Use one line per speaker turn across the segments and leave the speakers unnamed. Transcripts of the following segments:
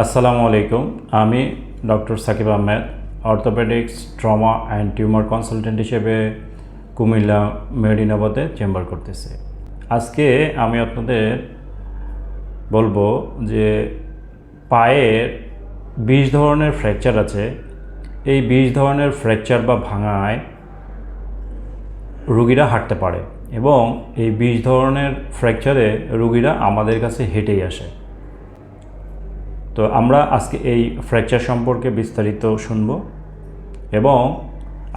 আসসালামু আলাইকুম। আমি doctor Sakib Ahmed, orthopaedics, trauma and tumour consultant হিসেবে কুমিল্লা মেডিনাবাদে চেম্বার করতেছি। আজকে আমি আপনাদের বলব যে পায়ের বিশ ধরনের ফ্র্যাকচার আছে। এই বিশ ধরনের ফ্র্যাকচার বা ভাঙায় রুগীরা হাঁটতে পারে এবং এই বিশ ধরনের ফ্র্যাকচারে রুগীরা আমাদের কাছে হেঁটেই আসে। তো আমরা আজকে এই ফ্র্যাকচার সম্পর্কে বিস্তারিত শুনব এবং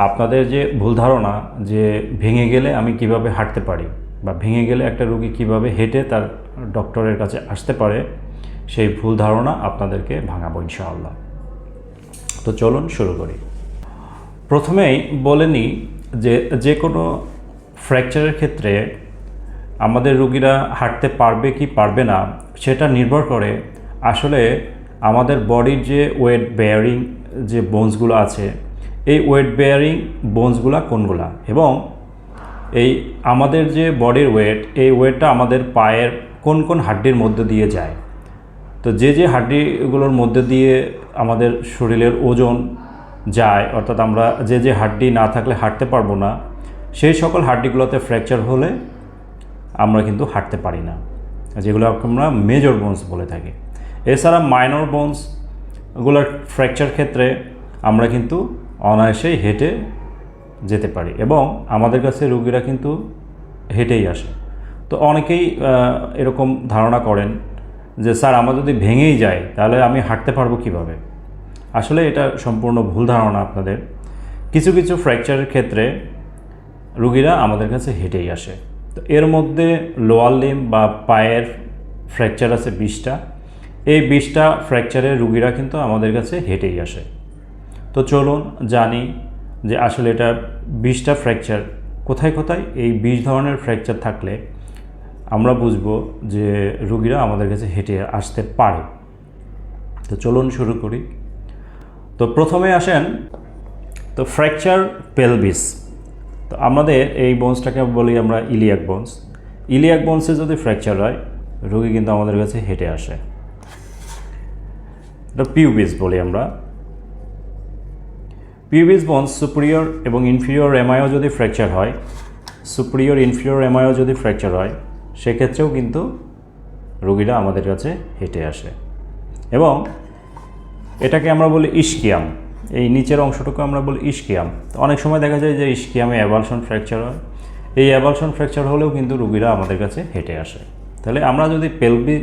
আপনাদের যে ভুল ধারণা যে ভেঙে গেলে আমি কীভাবে হাঁটতে পারি বা ভেঙে গেলে একটা রুগী কীভাবে হেঁটে তার ডক্টরের কাছে আসতে পারে, সেই ভুল ধারণা আপনাদেরকে ভাঙাবো ইনশাআল্লাহ। তো চলুন শুরু করি। প্রথমেই বলে নিই যে যে কোনো ফ্র্যাকচারের ক্ষেত্রে আমাদের রুগীরা হাঁটতে পারবে কি পারবে না, সেটা নির্ভর করে আসলে আমাদের বডির যে ওয়েট বেয়ারিং যে বোনসগুলো আছে, এই ওয়েট বেয়ারিং বোনসগুলো কোনগুলা? এবং এই আমাদের যে বডির ওয়েট এই ওয়েটটা আমাদের পায়ের কোন কোন হাড্ডির মধ্যে দিয়ে যায়? তো যে যে হাড্ডিগুলোর মধ্যে দিয়ে আমাদের শরীরের ওজন যায়, অর্থাৎ আমরা যে যে হাড্ডি না থাকলে হাঁটতে পারব না, সেই সকল হাড্ডিগুলোতে ফ্র্যাকচার হলে আমরা কিন্তু হাঁটতে পারি না, যেগুলো আমরা মেজর বোনস বলে থাকি। এছাড়া মাইনর বোনসগুলোর ফ্র্যাকচার ক্ষেত্রে আমরা কিন্তু অনায়াসেই হেঁটে যেতে পারি এবং আমাদের কাছে রুগীরা কিন্তু হেঁটেই আসে। তো অনেকেই এরকম ধারণা করেন যে, স্যার, আমার যদি ভেঙেই যায়, তাহলে আমি হাঁটতে পারব কীভাবে? আসলে এটা সম্পূর্ণ ভুল ধারণা আপনাদের। কিছু কিছু ফ্র্যাকচারের ক্ষেত্রে রুগীরা আমাদের কাছে হেঁটেই আসে। তো এর মধ্যে লোয়ার লিম বা পায়ের ফ্র্যাকচার আছে বিশটা। এই বিশটা ফ্র্যাকচারে রুগীরা কিন্তু আমাদের কাছে হেঁটেই আসে। তো চলুন জানি যে আসলে এটা বিশটা ফ্র্যাকচার কোথায় কোথায়? এই বিশ ধরনের ফ্র্যাকচার থাকলে আমরা বুঝব যে রুগীরা আমাদের কাছে হেঁটে আসতে পারে। তো চলুন শুরু করি। তো প্রথমে আসেন, তো ফ্র্যাকচার পেলভিস তো আমাদের এই বোনসটাকে বলি আমরা ইলিয়াক বোনস ইলিয়াক বোনসে যদি ফ্র্যাকচার হয়, রোগী কিন্তু আমাদের কাছে হেঁটে আসে। এটা পিউবিস বলি আমরা। পিউবিস বোনস সুপ্রিয়র এবং ইনফিরিয়র এমআইও যদি ফ্র্যাকচার হয় সুপ্রিয়র ইনফিরিয়র এমআইও যদি ফ্র্যাকচার হয়, সেক্ষেত্রেও কিন্তু রোগীরা আমাদের কাছে হেঁটে আসে। এবং এটাকে আমরা বলি ইস্কিয়াম। এই নিচের অংশটুকু আমরা বলি ইস্কিয়াম। তো অনেক সময় দেখা যায় যে ইস্কিয়ামে অ্যাভালশন ফ্র্যাকচার হয়। এই অ্যাভালশন ফ্র্যাকচার হলেও কিন্তু রুগীরা আমাদের কাছে হেঁটে আসে। তাহলে আমরা যদি পেলভি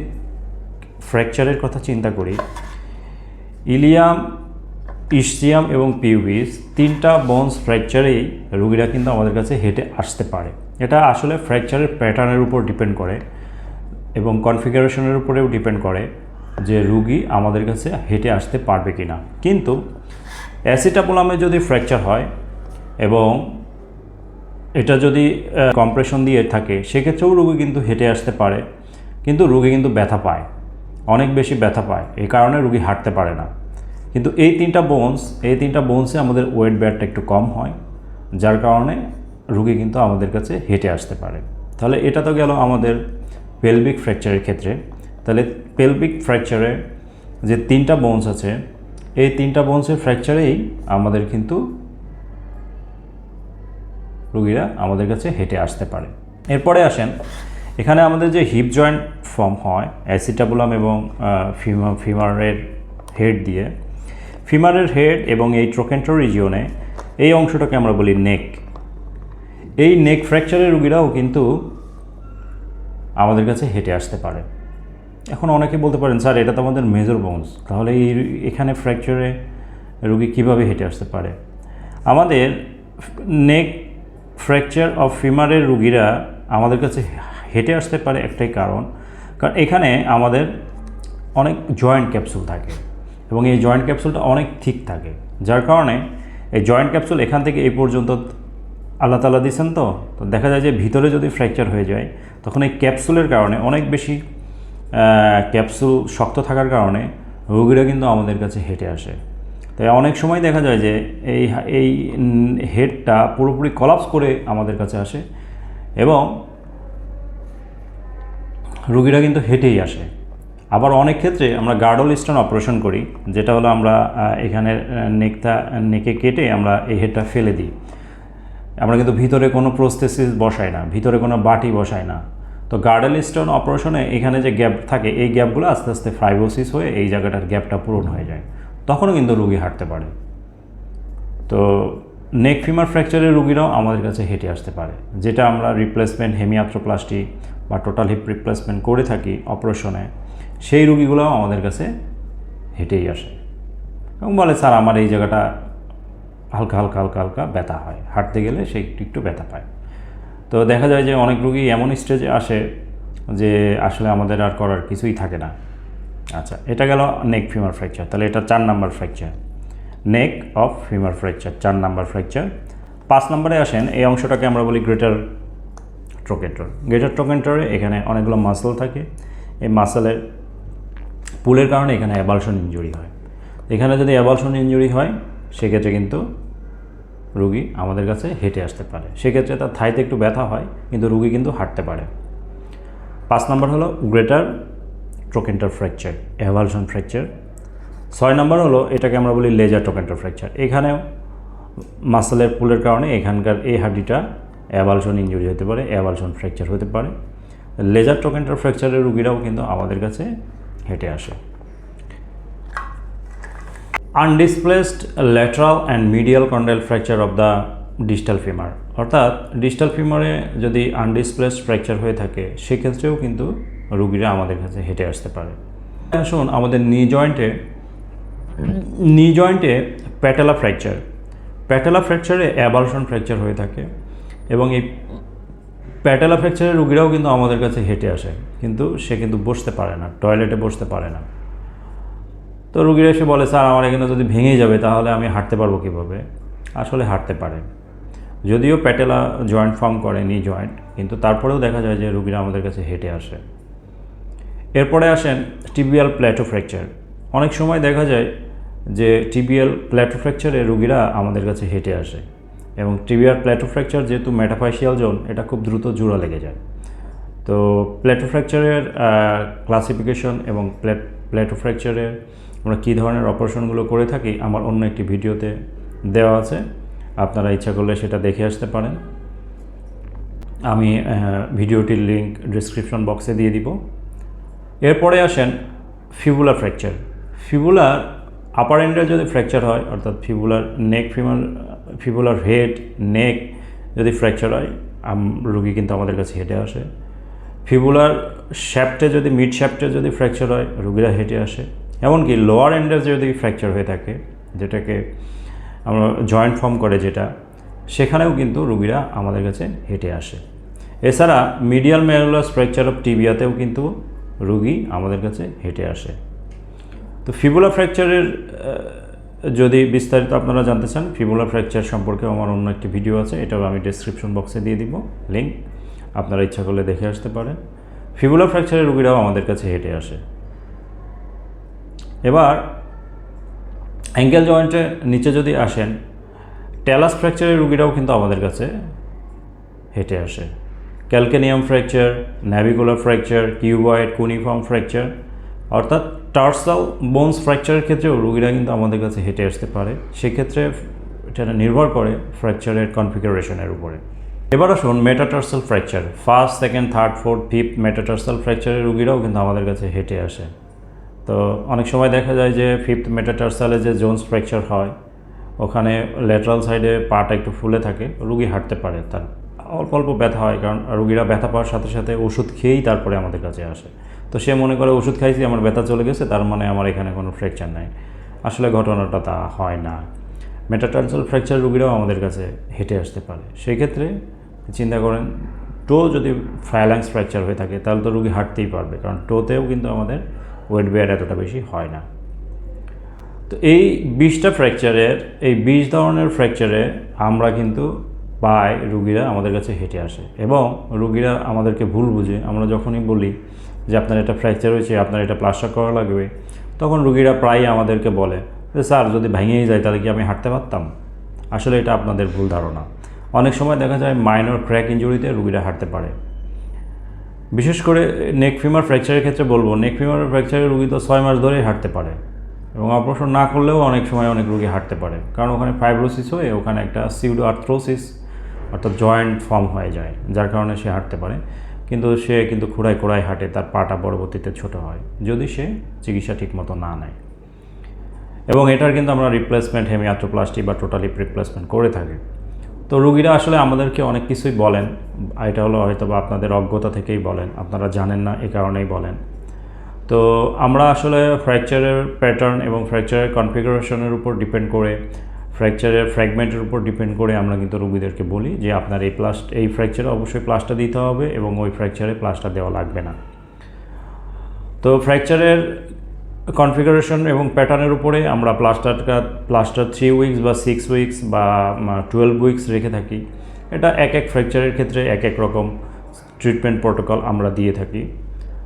ফ্র্যাকচারের কথা চিন্তা করি ইলিয়াম ইস্টিয়াম এবং পিউবিস তিনটা বোনস ফ্র্যাকচারেই রুগীরা কিন্তু আমাদের কাছে হেঁটে আসতে পারে। এটা আসলে ফ্র্যাকচারের প্যাটার্নের উপর ডিপেন্ড করে এবং কনফিগারেশনের উপরেও ডিপেন্ড করে যে রুগী আমাদের কাছে হেঁটে আসতে পারবে কি না কিন্তু অ্যাসিটাপোলামে যদি ফ্র্যাকচার হয় এবং এটা যদি কম্প্রেশন দিয়ে থাকে, সেক্ষেত্রেও রুগী কিন্তু হেঁটে আসতে পারে, কিন্তু রুগী কিন্তু ব্যথা পায়। অনেক বেশি ব্যথা পায় এই কারণে রুগী হাঁটতে পারে না। কিন্তু এই তিনটা বোনস এই তিনটা বোনসে আমাদের ওয়েট ব্যাটটা একটু কম হয়, যার কারণে রুগী কিন্তু আমাদের কাছে হেঁটে আসতে পারে। তাহলে এটা তো গেল আমাদের পেলভিক ফ্র্যাকচারের ক্ষেত্রে। তাহলে পেলভিক ফ্র্যাকচারে যে তিনটা বোনস আছে, এই তিনটা বোনসের ফ্র্যাকচারেই আমাদের কিন্তু রুগীরা আমাদের কাছে হেঁটে আসতে পারে। এরপরে আসেন এখানে আমাদের যে হিপ জয়েন্ট ফর্ম হয়, অ্যাসিটাবুলাম এবং ফিমা, ফিমারের হেড দিয়ে, ফিমারের হেড এবং এই ট্রোকেন্ট্রো রিজিওনে এই অংশটাকে আমরা বলি নেক। এই নেক ফ্র্যাকচারের রুগীরাও কিন্তু আমাদের কাছে হেঁটে আসতে পারে। এখন অনেকে বলতে পারেন, স্যার, এটা তো আমাদের মেজর বোনস তাহলে এই এখানে ফ্র্যাকচারে রুগী কীভাবে হেঁটে আসতে পারে? আমাদের নেক ফ্র্যাকচার অফ ফিমারের রুগীরা আমাদের কাছে হেঁটে আসতে পারে একটাই কারণ। কারণ এখানে আমাদের অনেক জয়েন্ট ক্যাপসুল থাকে এবং এই জয়েন্ট ক্যাপসুলটা অনেক ঠিক থাকে। যার কারণে এই জয়েন্ট ক্যাপসুল এখান থেকে এই পর্যন্ত আল্লাহ তালা দিয়েছেন তো? তো দেখা যায় যে ভিতরে যদি ফ্র্যাকচার হয়ে যায়, তখন এই ক্যাপসুলের কারণে অনেক বেশি ক্যাপসুল শক্ত থাকার কারণে রোগীরা কিন্তু আমাদের কাছে হেঁটে আসে। তাই অনেক সময় দেখা যায় যে এই এই হেডটা পুরোপুরি কলাপস করে আমাদের কাছে আসে এবং রুগীরা কিন্তু হেঁটেই আসে। আবার অনেক ক্ষেত্রে আমরা গার্ডল স্টোন অপারেশন করি, যেটা হলো আমরা এখানে নেকটা, নেকে কেটে আমরা এই হেডটা ফেলে দিই। আমরা কিন্তু ভিতরে কোনো প্রস্থেসিস বসাই না, ভিতরে কোনো বাটি বসাই না। তো গার্ডেল স্টোন অপারেশনে এখানে যে গ্যাপ থাকে, এই গ্যাপগুলো আস্তে আস্তে ফাইবোসিস হয়ে এই জায়গাটার গ্যাপটা পূরণ হয়ে যায়। তখনও কিন্তু রুগী হাঁটতে পারে। তো নেক ফিমার ফ্র্যাকচারের রুগীরাও আমাদের কাছে হেঁটে আসতে পারে, যেটা আমরা রিপ্লেসমেন্ট হেমিয়াথ্রোপ্লাস্টি বা টোটাল হিপ রিপ্লেসমেন্ট করে থাকি অপারেশনে সেই রুগীগুলো আমাদের কাছে হেঁটেই আসে। এবং বলে, স্যার, আমার এই জায়গাটা হালকা হালকা হালকা হালকা ব্যথা হয়। হাঁটতে গেলে সে একটু একটু ব্যথা পায়। তো দেখা যায় যে অনেক রুগী এমন স্টেজে আসে যে আসলে আমাদের আর করার কিছুই থাকে না। আচ্ছা এটা গেল নেক ফিমার ফ্র্যাকচার তাহলে এটা চার number fracture neck of femur fracture চার নাম্বার ফ্র্যাকচার পাঁচ নম্বরে আসেন, এই অংশটাকে আমরা বলি গ্রেটার ট্রোকেন্টর গ্রেটার ট্রোকেন্টরে এখানে অনেকগুলো মাসল থাকে। এই মাসেলের পুলের কারণে এখানে অ্যাবালশন ইঞ্জুরি হয়। এখানে যদি অ্যাবালশন ইঞ্জুরি হয়, সেক্ষেত্রে কিন্তু রুগী আমাদের কাছে হেঁটে আসতে পারে। সেক্ষেত্রে তার থাইতে একটু ব্যথা হয়, কিন্তু রুগী কিন্তু হাঁটতে পারে। পাঁচ নম্বর হলো greater trochanter fracture avulsion fracture ছয় নম্বর হলো এটাকে আমরা বলি লেজার ট্রোকেন্টার ফ্র্যাকচার এখানেও মাসেলের পুলের কারণে এখানকার এই হাড্ডিটা অ্যাভালশন ইঞ্জুরি হতে পারে অ্যাভালশন ফ্র্যাকচার হতে পারে। লেজার ট্রোকেন্টার ফ্র্যাকচারের রুগীরাও কিন্তু আমাদের কাছে হেঁটে আসে। Undisplaced lateral and medial condyle fracture of the digital femur অর্থাৎ ডিজিটাল ফিমারে যদি আনডিসপ্লেসড ফ্র্যাকচার হয়ে থাকে, সেক্ষেত্রেও কিন্তু রুগীরা আমাদের কাছে হেঁটে আসতে পারে। আসুন, আমাদের নি জয়েন্টে নি জয়েন্টে প্যাটেলা ফ্র্যাকচার প্যাটেলা ফ্র্যাকচারে অ্যাবালশন ফ্র্যাকচার হয়ে থাকে। এবং এই প্যাটেলা ফ্র্যাকচারের রুগীরাও কিন্তু আমাদের কাছে হেঁটে আসে, কিন্তু সে কিন্তু বসতে পারে না, টয়লেটে বসতে পারে না। তো রুগীরা এসে বলে, স্যার, আমার এখানে যদি ভেঙে যাবে, তাহলে আমি হাঁটতে পারব কীভাবে? আসলে হাঁটতে পারে। যদিও প্যাটেলা জয়েন্ট ফর্ম করে, নি জয়েন্ট, কিন্তু তারপরেও দেখা যায় যে রুগীরা আমাদের কাছে হেঁটে আসে। এরপরে আসেন টিবিয়াল প্ল্যাটো ফ্র্যাকচার। অনেক সময় দেখা যায় যে টিবিয়াল প্ল্যাটো ফ্র্যাকচারে রুগীরা আমাদের কাছে হেঁটে আসে। এবং টিবিয়াল প্ল্যাটো ফ্র্যাকচার যেহেতু মেটাফাইশিয়াল জোন এটা খুব দ্রুত জোড়া লেগে যায়। তো প্ল্যাটো ফ্র্যাকচারের ক্লাসিফিকেশন এবং প্ল্যাট প্ল্যাটো ফ্র্যাকচারের আমরা কী ধরনের অপারেশনগুলো করে থাকি, আমার অন্য একটি ভিডিওতে দেওয়া আছে। আপনারা ইচ্ছা করলে সেটা দেখে আসতে পারেন। আমি ভিডিওটির লিঙ্ক ডিসক্রিপশন বক্সে দিয়ে দিব। এরপরে আসেন ফিবুলার ফ্র্যাকচার ফিবুলার আপার এন্ডের যদি ফ্র্যাকচার হয়, অর্থাৎ ফিবুলার নেক ফিমার ফিবুলার হেড নেক যদি ফ্র্যাকচার হয় রুগী কিন্তু আমাদের কাছে হেঁটে আসে। ফিবুলার শ্যাফটে যদি মিড শ্যাফটে যদি ফ্র্যাকচার হয়, রুগীরা হেঁটে আসে। এমনকি লোয়ার এন্ডের যদি ফ্র্যাকচার হয়ে থাকে, যেটাকে আমরা জয়েন্ট ফর্ম করে যেটা, সেখানেও কিন্তু রুগীরা আমাদের কাছে হেঁটে আসে। এছাড়া মিডিয়াল ম্যারুলাস ফ্র্যাকচার অফ টিবিয়াতেও কিন্তু রুগী আমাদের কাছে হেঁটে আসে। তো ফিবুলা ফ্র্যাকচারের যদি বিস্তারিত আপনারা জানতে চান, ফিবুলা ফ্র্যাকচার সম্পর্কে আমার অন্য একটি ভিডিও আছে, এটাও আমি ডেসক্রিপশন বক্সে দিয়ে দিব লিঙ্ক আপনারা ইচ্ছা করলে দেখে আসতে পারেন। ফিবুলা ফ্র্যাকচারের রুগীরাও আমাদের কাছে হেঁটে আসে। এবার অ্যাঙ্কেল জয়েন্টের নিচে যদি আসেন ট্যালাস ফ্র্যাকচারের রুগীরাও কিন্তু আমাদের কাছে হেঁটে আসে। Calcaneum fracture navicular fracture cuboid cuneiform fracture অর্থাৎ টার্সাল বোনস ফ্র্যাকচারের ক্ষেত্রেও রুগীরা কিন্তু আমাদের কাছে হেঁটে আসতে পারে। সেক্ষেত্রে এটা নির্ভর করে ফ্র্যাকচারের কনফিগারেশনের উপরে। এবার আসুন metatarsal fracture. First, second, third, fourth, fifth metatarsal ফ্র্যাকচারের রুগীরাও কিন্তু আমাদের কাছে হেঁটে আসে। তো অনেক সময় দেখা যায় যে ফিফথ মেটাটার্সালে যে জোনস ফ্র্যাকচার হয়, ওখানে ল্যাটারাল সাইডে পাটা একটু ফুলে থাকে, রুগী হাঁটতে পারে তার। অল্প অল্প ব্যথা হয়, কারণ রুগীরা ব্যথা পাওয়ার সাথে সাথে ওষুধ খেয়েই তারপরে আমাদের কাছে আসে। তো সে মনে করে ওষুধ খাইছি, আমার ব্যথা চলে গেছে, তার মানে আমার এখানে কোনো ফ্র্যাকচার নাই। আসলে ঘটনাটা তা হয় না। মেটাটার্সাল ফ্র্যাকচার রুগীরাও আমাদের কাছে হেঁটে আসতে পারে। সেই ক্ষেত্রে চিন্তা করেন, টো যদি ফায়ালাংস ফ্র্যাকচার হয়ে থাকে, তাহলে তো রুগী হাঁটতেই পারবে, কারণ টোতেও কিন্তু আমাদের ওয়েট বেয়ার এতটা বেশি হয় না। তো এই বিশটা ফ্র্যাকচারের এই বিশ ধরনের ফ্র্যাকচারে আমরা কিন্তু পাই রুগীরা আমাদের কাছে হেঁটে আসে এবং রুগীরা আমাদেরকে ভুল বুঝে। আমরা যখনই বলি যে আপনার এটা ফ্র্যাকচার হয়েছে, আপনার এটা প্লাস্টার করা লাগবে, তখন রুগীরা প্রায়ই আমাদেরকে বলে যে, স্যার, যদি ভেঙেই যায় তাহলে কি আমি হাঁটতে পারতাম? আসলে এটা আপনাদের ভুল ধারণা। অনেক সময় দেখা যায় মাইনর ক্র্যাক ইঞ্জুরিতে রুগীরা হাঁটতে পারে। বিশেষ করে নেক ফিমার ফ্র্যাকচারের ক্ষেত্রে বলব, নেক ফিমার ফ্র্যাকচারের রুগী তো ছয় মাস ধরেই হাঁটতে পারে এবং অপারেশন না করলেও অনেক সময় অনেক রুগী হাঁটতে পারে। কারণ ওখানে ফাইব্রোসিস হয়ে ওখানে একটা সিউডো আর্থ্রোসিস অর্থাৎ জয়েন্ট ফর্ম হয়ে যায়, যার কারণে সে হাঁটতে পারে। কিন্তু সে কিন্তু খোড়ায় খোড়ায় হাঁটে, তার পাটা পরবর্তীতে ছোট হয়, যদি সে চিকিৎসা ঠিকমতো না নেয়। এবং এটার কিন্তু আমরা রিপ্লেসমেন্ট হেমিয়াথ্রোপ্লাস্টি বা টোটালি রিপ্লেসমেন্ট করে থাকি। তো রুগীরা আসলে আমাদেরকে অনেক কিছুই বলেন, এটা হলো হয়তো বা আপনাদের অজ্ঞতা থেকেই বলেন, আপনারা জানেন না, এ কারণেই বলেন। তো আমরা আসলে ফ্র্যাকচারের প্যাটার্ন এবং ফ্র্যাকচারের কনফিগারেশনের উপর ডিপেন্ড করে ফ্র্যাকচারের ফ্র্যাগমেন্টের উপর ডিপেন্ড করে আমরা কিন্তু রুগীদেরকে বলি যে আপনার এই প্লাস্ট এই ফ্র্যাকচারে অবশ্যই প্লাস্টার দিতে হবে এবং ওই ফ্র্যাকচারে প্লাস্টার দেওয়া লাগবে না। তো ফ্র্যাকচারের কনফিগারেশন এবং প্যাটার্নের উপরে আমরা প্লাস্টারটা প্লাস্টার থ্রি উইকস বা সিক্স উইকস বা টুয়েলভ উইকস রেখে থাকি। এটা এক এক ফ্র্যাকচারের ক্ষেত্রে এক এক রকম ট্রিটমেন্ট প্রোটোকল আমরা দিয়ে থাকি।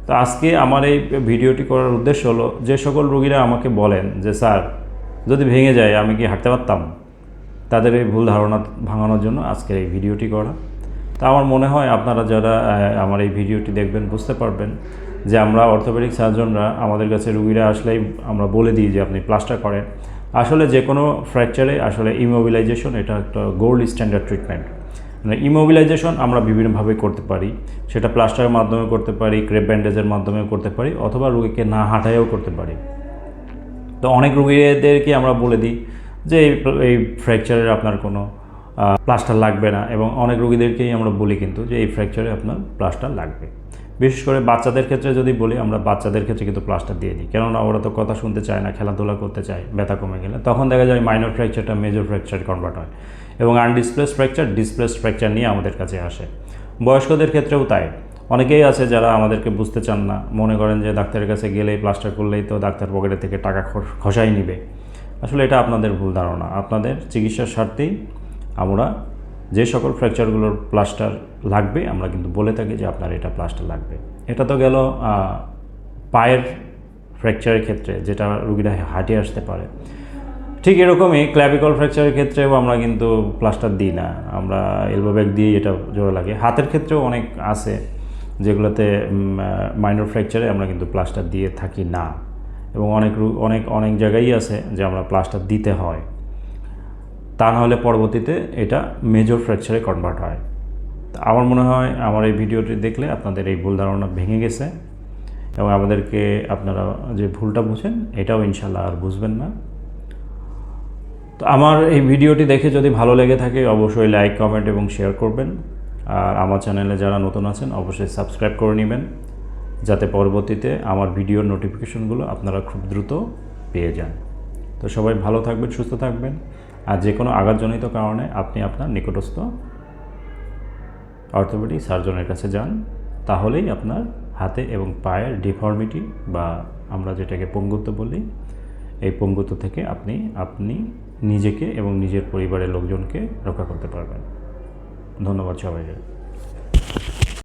তো আজকে আমার এই ভিডিওটি করার উদ্দেশ্য হলো যে সকল রোগীরা আমাকে বলেন যে, স্যার যদি ভেঙে যায়, আমি কি হাঁটতে পারতাম? তাদের এই ভুল ধারণা ভাঙানোর জন্য আজকের এই ভিডিওটি করা। তা আমার মনে হয় আপনারা যারা আমার এই ভিডিওটি দেখবেন, বুঝতে পারবেন যে আমরা অর্থোপেডিক সার্জনরা, আমাদের কাছে রুগীরা আসলেই আমরা বলে দিই যে আপনি প্লাস্টার করেন। আসলে যে কোনো ফ্র্যাকচারে আসলে ইমোবিলাইজেশন এটা একটা গোল্ড স্ট্যান্ডার্ড ট্রিটমেন্ট মানে ইমোবিলাইজেশন আমরা বিভিন্নভাবে করতে পারি। সেটা প্লাস্টারের মাধ্যমে করতে পারি ক্রেপ ব্যান্ডেজের মাধ্যমেও করতে পারি, অথবা রুগীকে না হাঁটাইও করতে পারি। তো অনেক রুগীদেরকে আমরা বলে দিই যে এই ফ্র্যাকচারের আপনার কোনো প্লাস্টার লাগবে না এবং অনেক রুগীদেরকেই আমরা বলি কিন্তু যে এই ফ্র্যাকচারে আপনার প্লাস্টার লাগবে। বিশেষ করে বাচ্চাদের ক্ষেত্রে যদি বলি আমরা বাচ্চাদের ক্ষেত্রে কিন্তু প্লাস্টার দিয়ে দিই। কেননা ওরা তো কথা শুনতে চায় না, খেলাধুলা করতে চায়, ব্যথা কমে গেলে। তখন দেখা যায় মাইনর ফ্র্যাকচারটা মেজর ফ্র্যাকচার কনভার্ট হয় এবং আনডিসপ্লেস ফ্র্যাকচার ডিসপ্লেস ফ্র্যাকচার নিয়ে আমাদের কাছে আসে। বয়স্কদের ক্ষেত্রেও তাই। অনেকেই আছে যারা আমাদেরকে বুঝতে চান না। মনে করেন যে ডাক্তারের কাছে গেলেই প্লাস্টার করলেই তো ডাক্তার পকেটে থেকে টাকা খস- খসাই নিবে। আসলে এটা আপনাদের ভুল ধারণা। আপনাদের চিকিৎসার স্বার্থেই আমরা যে সকল ফ্র্যাকচারগুলোর প্লাস্টার লাগবে, আমরা কিন্তু বলে থাকি যে আপনার এটা প্লাস্টার লাগবে। এটা তো গেল পায়ের ফ্র্যাকচারের ক্ষেত্রে, যেটা রুগীরা হাঁটে আসতে পারে। ঠিক এরকমই ক্ল্যাভিকল ফ্র্যাকচারের ক্ষেত্রেও আমরা কিন্তু প্লাস্টার দিই না। আমরা এলবো ব্যাগ দিয়েই এটা জোড়া লাগে। হাতের ক্ষেত্রেও অনেক আছে। যেগুলোতে মাইনর ফ্র্যাকচারে আমরা কিন্তু প্লাস্টার দিয়ে থাকি না। এবং অনেক অনেক অনেক জায়গায় আছে যে আমরা প্লাস্টার দিতে হয়। তা নাহলে পরবর্তীতে এটা মেজর ফ্র্যাকচারে কনভার্ট হয়। তা আমার মনে হয় আমার এই ভিডিওটি দেখলে আপনাদের এই ভুল ধারণা ভেঙে গেছে। এবং আমাদেরকে আপনারা যে ভুলটা বুঝেন, এটাও ইনশাল্লাহ আর বুঝবেন না। তো আমার এই ভিডিওটি দেখে যদি ভালো লেগে থাকে, অবশ্যই লাইক কমেন্ট এবং শেয়ার করবেন। আর আমার চ্যানেলে যারা নতুন আছেন, অবশ্যই সাবস্ক্রাইব করে নেবেন, যাতে পরবর্তীতে আমার ভিডিওর নোটিফিকেশনগুলো আপনারা খুব দ্রুত পেয়ে যান। তো সবাই ভালো থাকবেন, সুস্থ থাকবেন, আর যে কোনো আঘাতজনিত কারণে আপনি আপনার নিকটস্থ অর্থোপেডিক সার্জনের কাছে যান, তাহলেই আপনার হাতে এবং পায়ের ডিফর্মিটি বা আমরা যেটাকে পঙ্গুত্ব বলি, এই পঙ্গুত্ব থেকে আপনি আপনি নিজেকে এবং নিজের পরিবারের লোকজনকে রক্ষা করতে পারবেন। ধন্যবাদ সবাইকে।